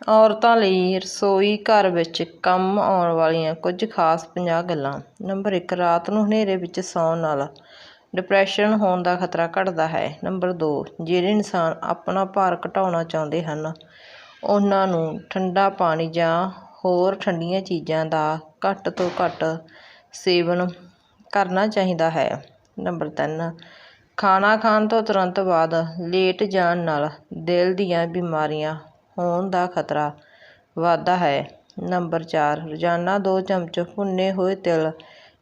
ਔਰਤਾਂ ਲਈ ਰਸੋਈ ਘਰ ਵਿੱਚ ਕੰਮ ਆਉਣ ਵਾਲੀਆਂ ਕੁਝ ਖਾਸ ਪੰਜਾਹ ਗੱਲਾਂ। ਨੰਬਰ ਇੱਕ, ਰਾਤ ਨੂੰ ਹਨੇਰੇ ਵਿੱਚ ਸੌਣ ਨਾਲ ਡਿਪਰੈਸ਼ਨ ਹੋਣ ਦਾ ਖਤਰਾ ਘਟਦਾ ਹੈ। ਨੰਬਰ ਦੋ, ਜਿਹੜੇ ਇਨਸਾਨ ਆਪਣਾ ਭਾਰ ਘਟਾਉਣਾ ਚਾਹੁੰਦੇ ਹਨ, ਉਹਨਾਂ ਨੂੰ ਠੰਡਾ ਪਾਣੀ ਜਾਂ ਹੋਰ ਠੰਡੀਆਂ ਚੀਜ਼ਾਂ ਦਾ ਘੱਟ ਤੋਂ ਘੱਟ ਸੇਵਨ ਕਰਨਾ ਚਾਹੀਦਾ ਹੈ। ਨੰਬਰ ਤਿੰਨ, ਖਾਣਾ ਖਾਣ ਤੋਂ ਤੁਰੰਤ ਬਾਅਦ ਲੇਟ ਜਾਣ ਨਾਲ ਦਿਲ ਦੀਆਂ ਬਿਮਾਰੀਆਂ ਹੋਣ ਦਾ ਖਤਰਾ ਵੱਧਦਾ ਹੈ। ਨੰਬਰ ਚਾਰ, ਰੋਜ਼ਾਨਾ ਦੋ ਚਮਚ ਭੁੰਨੇ ਹੋਏ ਤਿਲ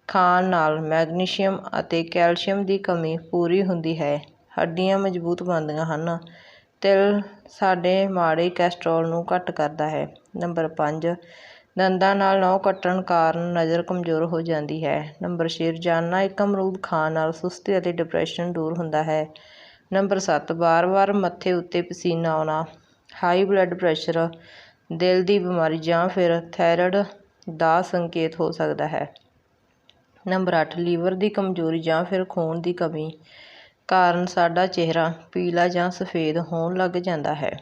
ਖਾਣ ਨਾਲ ਮੈਗਨੀਸ਼ੀਅਮ ਅਤੇ ਕੈਲਸ਼ੀਅਮ ਦੀ ਕਮੀ ਪੂਰੀ ਹੁੰਦੀ ਹੈ। ਹੱਡੀਆਂ ਮਜ਼ਬੂਤ ਬਣਦੀਆਂ ਹਨ। ਤਿਲ ਸਾਡੇ ਮਾੜੇ ਕੋਲੇਸਟ੍ਰੋਲ ਨੂੰ ਘੱਟ ਕਰਦਾ ਹੈ। ਨੰਬਰ ਪੰਜ, ਦੰਦਾਂ ਨਾਲ ਨਹੁੰ ਕੱਟਣ ਕਾਰਨ ਨਜ਼ਰ ਕਮਜ਼ੋਰ ਹੋ ਜਾਂਦੀ ਹੈ। ਨੰਬਰ ਛੇ, ਰੋਜ਼ਾਨਾ ਇੱਕ ਅਮਰੂਦ ਖਾਣ ਨਾਲ ਸੁਸਤੀ ਅਤੇ ਡਿਪਰੈਸ਼ਨ ਦੂਰ ਹੁੰਦਾ ਹੈ। ਨੰਬਰ ਸੱਤ, ਵਾਰ-ਵਾਰ ਮੱਥੇ ਉੱਤੇ ਪਸੀਨਾ ਆਉਣਾ ਹਾਈ ਬਲੱਡ ਪ੍ਰੈਸ਼ਰ, ਦਿਲ ਦੀ ਬਿਮਾਰੀ ਜਾਂ ਫਿਰ ਥਾਇਰਡ ਦਾ ਸੰਕੇਤ ਹੋ ਸਕਦਾ ਹੈ। ਨੰਬਰ ਅੱਠ, ਲੀਵਰ ਦੀ ਕਮਜ਼ੋਰੀ ਜਾਂ ਫਿਰ ਖੂਨ ਦੀ ਕਮੀ ਕਾਰਨ ਸਾਡਾ ਚਿਹਰਾ ਪੀਲਾ ਜਾਂ ਸਫੇਦ ਹੋਣ ਲੱਗ ਜਾਂਦਾ ਹੈ।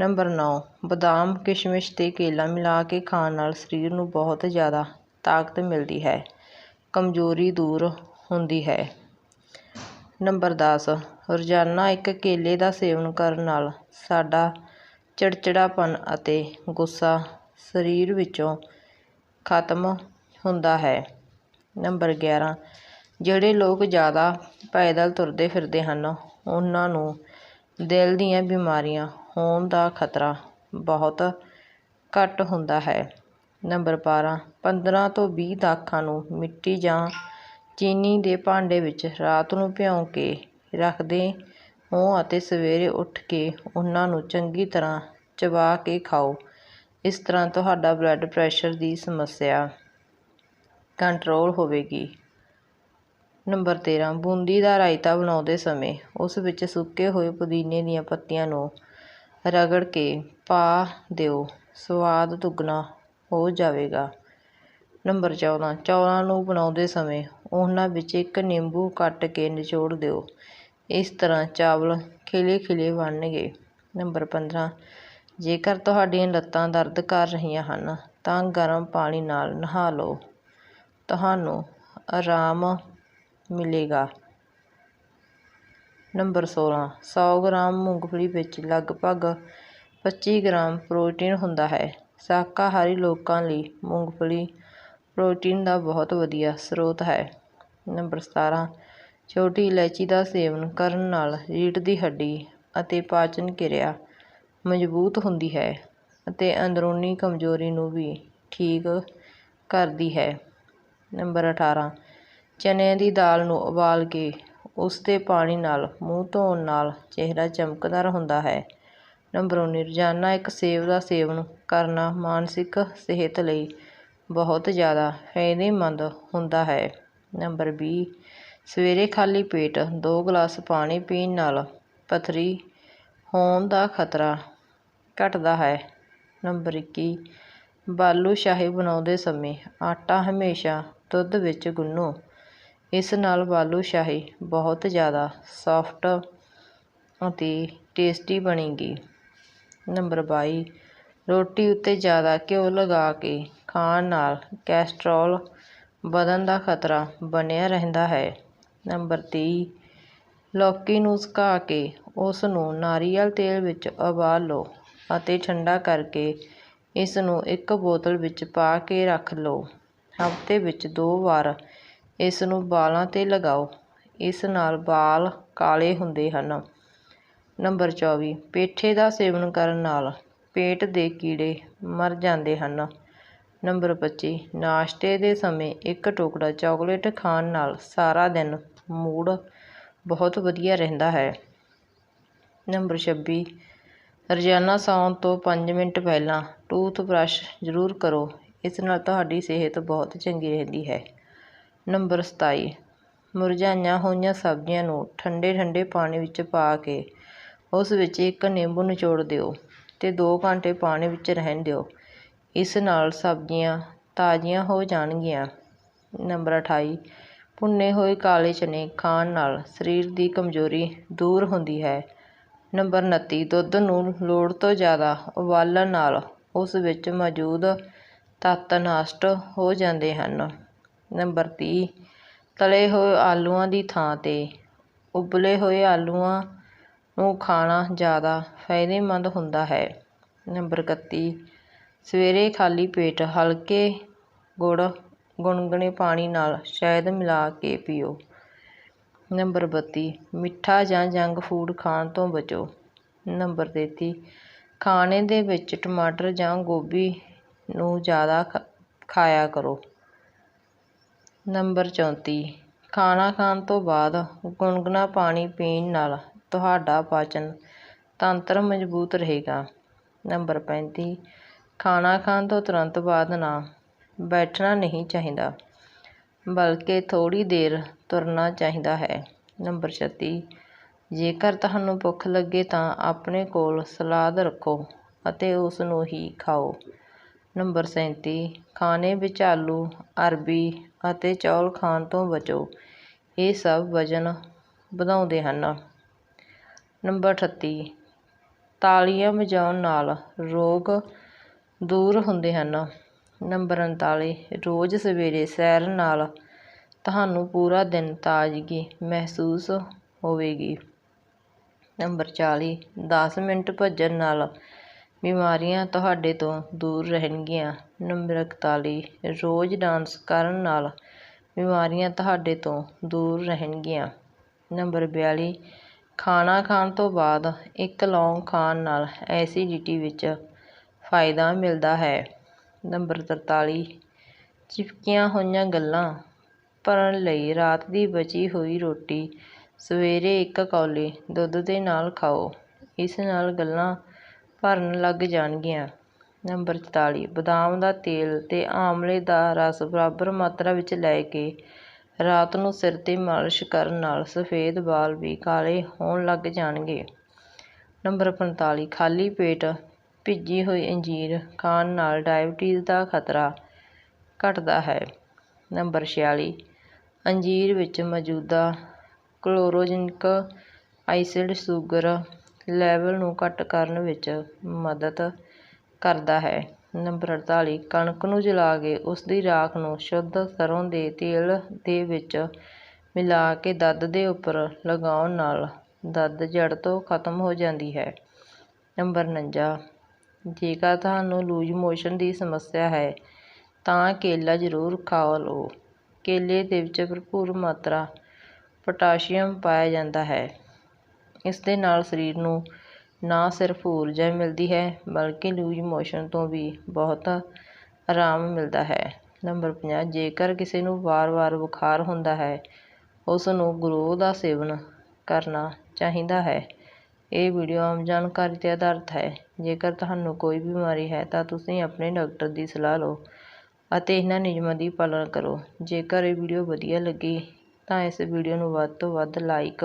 ਨੰਬਰ ਨੌਂ, ਬਦਾਮ, ਕਿਸ਼ਮਿਸ਼ ਤੇ ਕੇਲਾ ਮਿਲਾ ਕੇ ਖਾਣ ਨਾਲ ਸਰੀਰ ਨੂੰ ਬਹੁਤ ਜ਼ਿਆਦਾ ਤਾਕਤ ਮਿਲਦੀ ਹੈ। ਕਮਜ਼ੋਰੀ ਦੂਰ ਹੁੰਦੀ ਹੈ। ਨੰਬਰ ਦਸ। ਰੋਜ਼ਾਨਾ ਇੱਕ ਕੇਲੇ ਦਾ ਸੇਵਨ ਕਰਨ ਨਾਲ ਸਾਡਾ ਚਿੜਚਿੜਾਪਨ ਅਤੇ ਗੁੱਸਾ ਸਰੀਰ ਵਿੱਚੋਂ ਖਤਮ ਹੁੰਦਾ ਹੈ। ਨੰਬਰ ਗਿਆਰਾਂ। ਜਿਹੜੇ ਲੋਕ ਜ਼ਿਆਦਾ ਪੈਦਲ ਤੁਰਦੇ ਫਿਰਦੇ ਹਨ, ਉਹਨਾਂ ਨੂੰ ਦਿਲ ਦੀਆਂ ਬਿਮਾਰੀਆਂ ਹੋਣ ਦਾ ਖਤਰਾ ਬਹੁਤ ਘੱਟ ਹੁੰਦਾ ਹੈ। ਨੰਬਰ ਬਾਰ੍ਹਾਂ ਪੰਦਰਾਂ ਤੋਂ ਵੀਹ ਦਾਖਾਂ ਨੂੰ ਮਿੱਟੀ ਜਾਂ ਚੀਨੀ ਦੇ ਭਾਂਡੇ ਵਿੱਚ ਰਾਤ ਨੂੰ ਭਿਉਂ ਕੇ ਰੱਖਦੇ ਹੋ ਅਤੇ ਸਵੇਰੇ ਉੱਠ ਕੇ ਉਹਨਾਂ ਨੂੰ ਚੰਗੀ ਤਰ੍ਹਾਂ ਚਬਾ ਕੇ ਖਾਓ। ਇਸ ਤਰ੍ਹਾਂ ਤੁਹਾਡਾ ਬਲੱਡ ਪ੍ਰੈਸ਼ਰ ਦੀ ਸਮੱਸਿਆ ਕੰਟਰੋਲ ਹੋਵੇਗੀ। ਨੰਬਰ ਤੇਰਾਂ, ਬੂੰਦੀ ਦਾ ਰਾਇਤਾ ਬਣਾਉਂਦੇ ਸਮੇਂ ਉਸ ਵਿੱਚ ਸੁੱਕੇ ਹੋਏ ਪੁਦੀਨੇ ਦੀਆਂ ਪੱਤੀਆਂ ਨੂੰ ਰਗੜ ਕੇ ਪਾ ਦਿਓ। ਸਵਾਦ ਦੁੱਗਣਾ ਹੋ ਜਾਵੇਗਾ। ਨੰਬਰ ਚੌਦਾਂ, ਚੌਲਾਂ ਨੂੰ ਬਣਾਉਂਦੇ ਸਮੇਂ ਉਹਨਾਂ ਵਿੱਚ ਇੱਕ ਨਿੰਬੂ ਕੱਟ ਕੇ ਨਿਚੋੜ ਦਿਓ। ਇਸ ਤਰ੍ਹਾਂ ਚਾਵਲ ਖਿਲੇ ਖਿਲੇ ਬਣਨਗੇ। ਨੰਬਰ ਪੰਦਰਾਂ, ਜੇਕਰ ਤੁਹਾਡੀਆਂ ਲੱਤਾਂ ਦਰਦ ਕਰ ਰਹੀਆਂ ਹਨ, ਤਾਂ ਗਰਮ ਪਾਣੀ ਨਾਲ ਨਹਾ ਲਓ। ਤੁਹਾਨੂੰ ਆਰਾਮ ਮਿਲੇਗਾ। ਨੰਬਰ ਸੋਲ੍ਹਾਂ ਸੌ ਗ੍ਰਾਮ ਮੂੰਗਫਲੀ ਵਿੱਚ ਲਗਭਗ ਪੱਚੀ ਗ੍ਰਾਮ ਪ੍ਰੋਟੀਨ ਹੁੰਦਾ ਹੈ। ਸ਼ਾਕਾਹਾਰੀ ਲੋਕਾਂ ਲਈ ਮੂੰਗਫਲੀ ਪ੍ਰੋਟੀਨ ਦਾ ਬਹੁਤ ਵਧੀਆ ਸਰੋਤ ਹੈ। ਨੰਬਰ ਸਤਾਰ੍ਹਾਂ ਛੋਟੀ ਇਲਾਇਚੀ ਦਾ ਸੇਵਨ ਕਰਨ ਨਾਲ ਰੀੜ੍ਹ ਦੀ ਹੱਡੀ ਅਤੇ ਪਾਚਨ ਕਿਰਿਆ ਮਜ਼ਬੂਤ ਹੁੰਦੀ ਹੈ ਅਤੇ ਅੰਦਰੂਨੀ ਕਮਜ਼ੋਰੀ ਨੂੰ ਵੀ ਠੀਕ ਕਰਦੀ ਹੈ। ਨੰਬਰ ਅਠਾਰਾਂ ਚਨਿਆਂ ਦੀ ਦਾਲ ਨੂੰ ਉਬਾਲ ਕੇ ਉਸ ਦੇ ਪਾਣੀ ਨਾਲ ਮੂੰਹ ਧੋਣ ਨਾਲ ਚਿਹਰਾ ਚਮਕਦਾਰ ਹੁੰਦਾ ਹੈ। ਨੰਬਰ ਉੱਨੀ, ਰੋਜ਼ਾਨਾ ਇੱਕ ਸੇਬ ਦਾ ਸੇਵਨ ਕਰਨਾ ਮਾਨਸਿਕ ਸਿਹਤ ਲਈ ਬਹੁਤ ਜ਼ਿਆਦਾ ਫਾਇਦੇਮੰਦ ਹੁੰਦਾ ਹੈ। ਨੰਬਰ ਵੀਹ ਸਵੇਰੇ ਖਾਲੀ ਪੇਟ ਦੋ ਗਲਾਸ ਪਾਣੀ ਪੀਣ ਨਾਲ ਪੱਥਰੀ ਹੋਣ ਦਾ ਖਤਰਾ ਘਟਦਾ ਹੈ। ਨੰਬਰ ਇੱਕੀ, ਬਾਲੂ ਸ਼ਾਹੀ ਬਣਾਉਂਦੇ ਸਮੇਂ ਆਟਾ ਹਮੇਸ਼ਾ ਦੁੱਧ ਵਿੱਚ ਗੁੰਨੋ। ਇਸ ਨਾਲ ਬਾਲੂ ਸ਼ਾਹੀ ਬਹੁਤ ਜ਼ਿਆਦਾ ਸਾਫਟ ਅਤੇ ਟੇਸਟੀ ਬਣੇਗੀ। ਨੰਬਰ ਬਾਈ ਰੋਟੀ ਉੱਤੇ ਜ਼ਿਆਦਾ ਘਿਓ ਲਗਾ ਕੇ ਖਾਣ ਨਾਲ ਕੈਸਟਰੋਲ ਵਧਣ ਦਾ ਖਤਰਾ ਬਣਿਆ ਰਹਿੰਦਾ ਹੈ। ਨੰਬਰ ਤੀਹ, ਲੌਕੀ ਨੂੰ ਸੁਕਾ ਕੇ ਉਸ ਨੂੰ ਨਾਰੀਅਲ ਤੇਲ ਵਿੱਚ ਉਬਾਲ ਲਓ ਅਤੇ ਠੰਡਾ ਕਰਕੇ ਇਸ ਨੂੰ ਇੱਕ ਬੋਤਲ ਵਿੱਚ ਪਾ ਕੇ ਰੱਖ ਲਓ। ਹਫ਼ਤੇ ਵਿੱਚ ਦੋ ਵਾਰ ਇਸ ਨੂੰ ਵਾਲਾਂ 'ਤੇ ਲਗਾਓ। ਇਸ ਨਾਲ ਵਾਲ ਕਾਲੇ ਹੁੰਦੇ ਹਨ। ਨੰਬਰ ਚੌਵੀ, ਪੇਠੇ ਦਾ ਸੇਵਨ ਕਰਨ ਨਾਲ ਪੇਟ ਦੇ ਕੀੜੇ ਮਰ ਜਾਂਦੇ ਹਨ। ਨੰਬਰ ਪੱਚੀ, ਨਾਸ਼ਤੇ ਦੇ ਸਮੇਂ ਇੱਕ ਟੁਕੜਾ ਚਾਕਲੇਟ ਖਾਣ ਨਾਲ ਸਾਰਾ ਦਿਨ ਮੂਡ ਬਹੁਤ ਵਧੀਆ ਰਹਿੰਦਾ ਹੈ। ਨੰਬਰ ਛੱਬੀ, ਰੋਜ਼ਾਨਾ ਸੌਣ ਤੋਂ ਪੰਜ ਮਿੰਟ ਪਹਿਲਾਂ ਟੂਥ ਜ਼ਰੂਰ ਕਰੋ। ਇਸ ਨਾਲ ਤੁਹਾਡੀ ਸਿਹਤ ਬਹੁਤ ਚੰਗੀ ਰਹਿੰਦੀ ਹੈ। ਨੰਬਰ ਸਤਾਈ, ਮੁਰਝਾਈਆਂ ਹੋਈਆਂ ਸਬਜ਼ੀਆਂ ਨੂੰ ਠੰਡੇ ਠੰਡੇ ਪਾਣੀ ਵਿੱਚ ਪਾ ਕੇ ਉਸ ਵਿੱਚ ਇੱਕ ਨਿੰਬੂ ਨਿਚੋੜ ਦਿਓ। ਤੇ ਦੋ ਘੰਟੇ ਪਾਣੀ ਵਿੱਚ ਰਹਿਣ ਦਿਓ। ਇਸ ਨਾਲ ਸਬਜ਼ੀਆਂ ਤਾਜ਼ੀਆਂ ਹੋ ਜਾਣਗੀਆਂ। ਨੰਬਰ ਅਠਾਈ, ਭੁੰਨੇ ਹੋਏ ਕਾਲੇ ਚਨੇ ਖਾਣ ਨਾਲ ਸਰੀਰ ਦੀ ਕਮਜ਼ੋਰੀ ਦੂਰ ਹੁੰਦੀ ਹੈ। ਨੰਬਰ 29 ਦੁੱਧ ਨੂੰ ਲੋੜ ਤੋਂ ਜ਼ਿਆਦਾ ਉਬਾਲਣ ਨਾਲ ਉਸ ਵਿੱਚ ਮੌਜੂਦ ਤੱਤ ਨਸ਼ਟ ਹੋ ਜਾਂਦੇ ਹਨ। ਨੰਬਰ ਤੀਹ, ਤਲੇ ਹੋਏ ਆਲੂਆਂ ਦੀ ਥਾਂ 'ਤੇ, ਉਬਲੇ ਹੋਏ ਆਲੂਆਂ ਨੂੰ ਖਾਣਾ ਜ਼ਿਆਦਾ ਫਾਇਦੇਮੰਦ ਹੁੰਦਾ ਹੈ। ਨੰਬਰ 31 ਸਵੇਰੇ ਖਾਲੀ ਪੇਟ ਹਲਕੇ ਗੁੜ ਗੁਨਗੁਨੇ ਪਾਣੀ ਨਾਲ ਸ਼ਹਿਦ ਮਿਲਾ ਕੇ ਪੀਓ। ਨੰਬਰ 32 ਮਿੱਠਾ ਜਾਂ ਜੰਕ ਫੂਡ ਖਾਣ ਤੋਂ ਬਚੋ। ਨੰਬਰ 33 ਖਾਣੇ ਦੇ ਵਿੱਚ ਟਮਾਟਰ ਜਾਂ ਗੋਭੀ ਨੂੰ ਜ਼ਿਆਦਾ ਖ- ਖਾਇਆ ਕਰੋ। ਨੰਬਰ 34 ਖਾਣਾ ਖਾਣ ਤੋਂ ਬਾਅਦ ਗੁਨਗੁਨਾ ਪਾਣੀ ਪੀਣ ਨਾਲ ਤੁਹਾਡਾ ਪਾਚਨ ਤੰਤਰ ਮਜ਼ਬੂਤ ਰਹੇਗਾ। ਨੰਬਰ 35 ਖਾਣਾ ਖਾਣ ਤੋਂ ਤੁਰੰਤ ਬਾਅਦ ਨਾ ਬੈਠਣਾ ਨਹੀਂ ਚਾਹੀਦਾ, ਬਲਕਿ ਥੋੜ੍ਹੀ ਦੇਰ ਤੁਰਨਾ ਚਾਹੀਦਾ ਹੈ। ਨੰਬਰ 36 ਜੇਕਰ ਤੁਹਾਨੂੰ ਭੁੱਖ ਲੱਗੇ ਤਾਂ ਆਪਣੇ ਕੋਲ ਸਲਾਦ ਰੱਖੋ ਅਤੇ ਉਸ ਨੂੰ ਹੀ ਖਾਓ। ਨੰਬਰ 37 ਖਾਣੇ ਵਿੱਚ ਆਲੂ, ਅਰਬੀ ਅਤੇ ਚੌਲ ਖਾਣ ਤੋਂ ਬਚੋ। ਇਹ ਸਭ ਵਜ਼ਨ ਵਧਾਉਂਦੇ ਹਨ। ਨੰਬਰ 38 ਤਾਲੀਆਂ ਵਜਾਉਣ ਨਾਲ ਰੋਗ ਦੂਰ ਹੁੰਦੇ ਹਨ। ਨੰਬਰ 39 ਰੋਜ਼ ਸਵੇਰੇ ਸੈਰ ਨਾਲ ਤੁਹਾਨੂੰ ਪੂਰਾ ਦਿਨ ਤਾਜ਼ਗੀ ਮਹਿਸੂਸ ਹੋਵੇਗੀ। ਨੰਬਰ ਚਾਲੀ। ਦਸ ਮਿੰਟ ਭੱਜਣ ਨਾਲ ਬਿਮਾਰੀਆਂ ਤੁਹਾਡੇ ਤੋਂ ਦੂਰ ਰਹਿਣਗੀਆਂ। ਨੰਬਰ 41 ਰੋਜ਼ ਡਾਂਸ ਕਰਨ ਨਾਲ ਬਿਮਾਰੀਆਂ ਤੁਹਾਡੇ ਤੋਂ ਦੂਰ ਰਹਿਣਗੀਆਂ। ਨੰਬਰ 42 ਖਾਣਾ ਖਾਣ ਤੋਂ ਬਾਅਦ ਇੱਕ ਲੌਂਗ ਖਾਣ ਨਾਲ ਐਸੀਡਿਟੀ ਵਿੱਚ ਫਾਇਦਾ ਮਿਲਦਾ ਹੈ। ਨੰਬਰ 43 ਚਿਪਕੀਆਂ ਹੋਈਆਂ ਗੱਲਾਂ ਭਰਨ ਲਈ ਰਾਤ ਦੀ ਬਚੀ ਹੋਈ ਰੋਟੀ ਸਵੇਰੇ ਇੱਕ ਕੌਲੀ ਦੁੱਧ ਦੇ ਨਾਲ ਖਾਓ। ਇਸ ਨਾਲ ਗੱਲਾਂ ਭਰਨ ਲੱਗ ਜਾਣਗੀਆਂ। ਨੰਬਰ 44 ਬਦਾਮ ਦਾ ਤੇਲ ਅਤੇ ਆਮਲੇ ਦਾ ਰਸ ਬਰਾਬਰ ਮਾਤਰਾ ਵਿੱਚ ਲੈ ਕੇ ਰਾਤ ਨੂੰ ਸਿਰ 'ਤੇ ਮਾਲਿਸ਼ ਕਰਨ ਨਾਲ ਸਫੇਦ ਵਾਲ ਵੀ ਕਾਲੇ ਹੋਣ ਲੱਗ ਜਾਣਗੇ। ਨੰਬਰ 45 ਖਾਲੀ ਪੇਟ ਭਿੱਜੀ ਹੋਈ ਅੰਜੀਰ ਖਾਣ ਨਾਲ ਡਾਇਬਟੀਜ਼ ਦਾ ਖਤਰਾ ਘਟਦਾ ਹੈ। ਨੰਬਰ 46 ਅੰਜੀਰ ਵਿੱਚ ਮੌਜੂਦਾ ਕਲੋਰੋਜਨਿਕ ਐਸਿਡ ਸ਼ੂਗਰ ਲੈਵਲ ਨੂੰ ਘੱਟ ਕਰਨ ਵਿੱਚ ਮਦਦ ਕਰਦਾ ਹੈ। ਨੰਬਰ 48 ਕਣਕ ਨੂੰ ਜਲਾ ਕੇ ਉਸ ਦੀ ਰਾਖ ਨੂੰ ਸ਼ੁੱਧ ਸਰੋਂ ਦੇ ਤੇਲ ਦੇ ਵਿੱਚ ਮਿਲਾ ਕੇ ਦਰਦ ਦੇ ਉੱਪਰ ਲਗਾਉਣ ਨਾਲ ਦਰਦ ਜੜ ਤੋਂ ਖਤਮ ਹੋ ਜਾਂਦੀ ਹੈ। ਨੰਬਰ 49 ਜੇਕਰ ਤੁਹਾਨੂੰ ਲੂਜ਼ ਮੋਸ਼ਨ ਦੀ ਸਮੱਸਿਆ ਹੈ, ਤਾਂ ਕੇਲਾ ਜ਼ਰੂਰ ਖਾ ਲਓ। ਕੇਲੇ ਦੇ ਵਿੱਚ ਭਰਪੂਰ ਮਾਤਰਾ ਪੋਟਾਸ਼ੀਅਮ ਪਾਇਆ ਜਾਂਦਾ ਹੈ। ਇਸ ਦੇ ਨਾਲ ਸਰੀਰ ਨੂੰ ਨਾ ਸਿਰਫ ਊਰਜਾ ਮਿਲਦੀ ਹੈ, ਬਲਕਿ ਲੂਜ਼ ਮੋਸ਼ਨ ਤੋਂ ਵੀ ਬਹੁਤ ਆਰਾਮ ਮਿਲਦਾ ਹੈ। ਨੰਬਰ 50 ਜੇਕਰ ਕਿਸੇ ਨੂੰ ਵਾਰ-ਵਾਰ ਬੁਖਾਰ ਹੁੰਦਾ ਹੈ, ਉਸ ਨੂੰ ਗਰੋ ਦਾ ਸੇਵਨ ਕਰਨਾ ਚਾਹੀਦਾ ਹੈ। ਇਹ ਵੀਡੀਓ ਆਮ ਜਾਣਕਾਰੀ 'ਤੇ ਆਧਾਰਿਤ ਹੈ। ਜੇਕਰ ਤੁਹਾਨੂੰ ਕੋਈ ਬਿਮਾਰੀ ਹੈ, ਤਾਂ ਤੁਸੀਂ ਆਪਣੇ ਡਾਕਟਰ ਦੀ ਸਲਾਹ ਲਓ ਅਤੇ ਇਹਨਾਂ ਨਿਯਮਾਂ ਦੀ ਪਾਲਣਾ ਕਰੋ। ਜੇਕਰ ਇਹ ਵੀਡੀਓ ਵਧੀਆ ਲੱਗੀ, ਤਾਂ ਇਸ ਵੀਡੀਓ ਨੂੰ ਵੱਧ ਤੋਂ ਵੱਧ ਲਾਈਕ